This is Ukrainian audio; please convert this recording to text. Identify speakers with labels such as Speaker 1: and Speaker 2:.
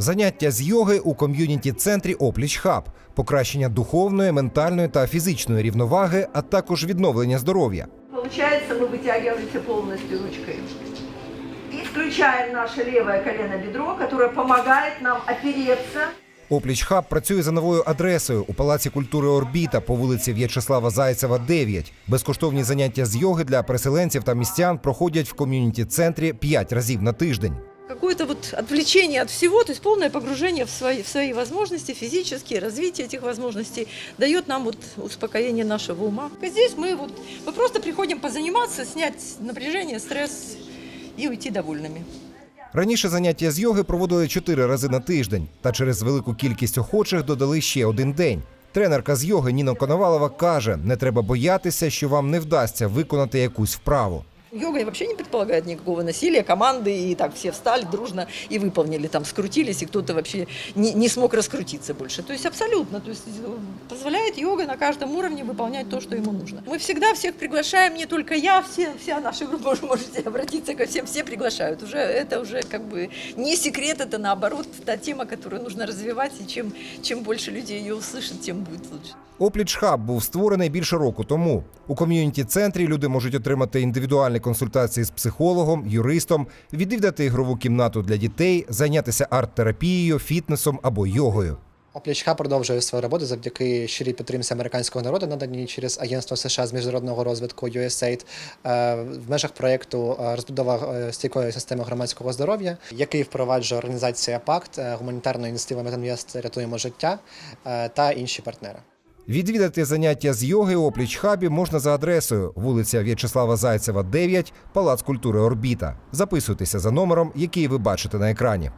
Speaker 1: Заняття з йоги у ком'юніті-центрі Опліч Хаб, покращення духовної, ментальної та фізичної рівноваги, а також відновлення здоров'я.
Speaker 2: Получается, мы вытягиваемся полностью ручкой. И включаем наше левое колено-бедро, которое помогает нам опереться.
Speaker 1: Опліч Хаб працює за новою адресою у Палаці культури Орбіта по вулиці В'ячеслава Зайцева, 9. Безкоштовні заняття з йоги для переселенців та містян проходять в ком'юніті-центрі 5 разів на тиждень.
Speaker 3: Какое-то вот отвлечение от всего, то есть полное погружение в свои, в свои возможности физические, развитие этих возможностей дает нам вот успокоение нашего ума. А Здесь мы вот мы просто приходим позаниматься, снять напряжение, стресс и уйти довольными.
Speaker 1: Раніше заняття з йоги проводили 4 рази на тиждень, та через велику кількість охочих додали ще один день. Тренерка з йоги Ніна Коновалова каже: не треба боятися, що вам не вдасться виконати якусь вправу.
Speaker 3: Йога вообще не предполагает никакого насилия, команды, и так все встали дружно и выполнили, там скрутились, и кто-то вообще не, не смог раскрутиться больше. То есть абсолютно, то есть э, позволяет йога на каждом уровне выполнять то, что ему нужно. Мы всегда всех приглашаем, не только я, все, вся наша группа, уже можете обратиться ко всем, все приглашают. Уже это уже как бы не секрет, это наоборот та тема, которую нужно развивать, и чем, чем больше людей ее услышат, тем будет лучше.
Speaker 1: Опліч хаб був створений більше року тому. У ком'юніті-центрі люди можуть отримати індивідуальні консультації з психологом, юристом, відвідати ігрову кімнату для дітей, зайнятися арт-терапією, фітнесом або йогою.
Speaker 4: Оплічка продовжує свою роботу завдяки щирій підтримці американського народу, наданій через Агентство США з міжнародного розвитку USAID е, в межах проєкту е, розбудова е, стійкої системи громадського здоров'я, який впроваджує організація ПАКТ, гуманітарна ініціатива Метанвест Рятуємо життя та інші партнери.
Speaker 1: Відвідати заняття з йоги опліч хабі можна за адресою вулиця В'ячеслава Зайцева, 9, Палац культури Орбіта. Записуйтеся за номером, який ви бачите на екрані.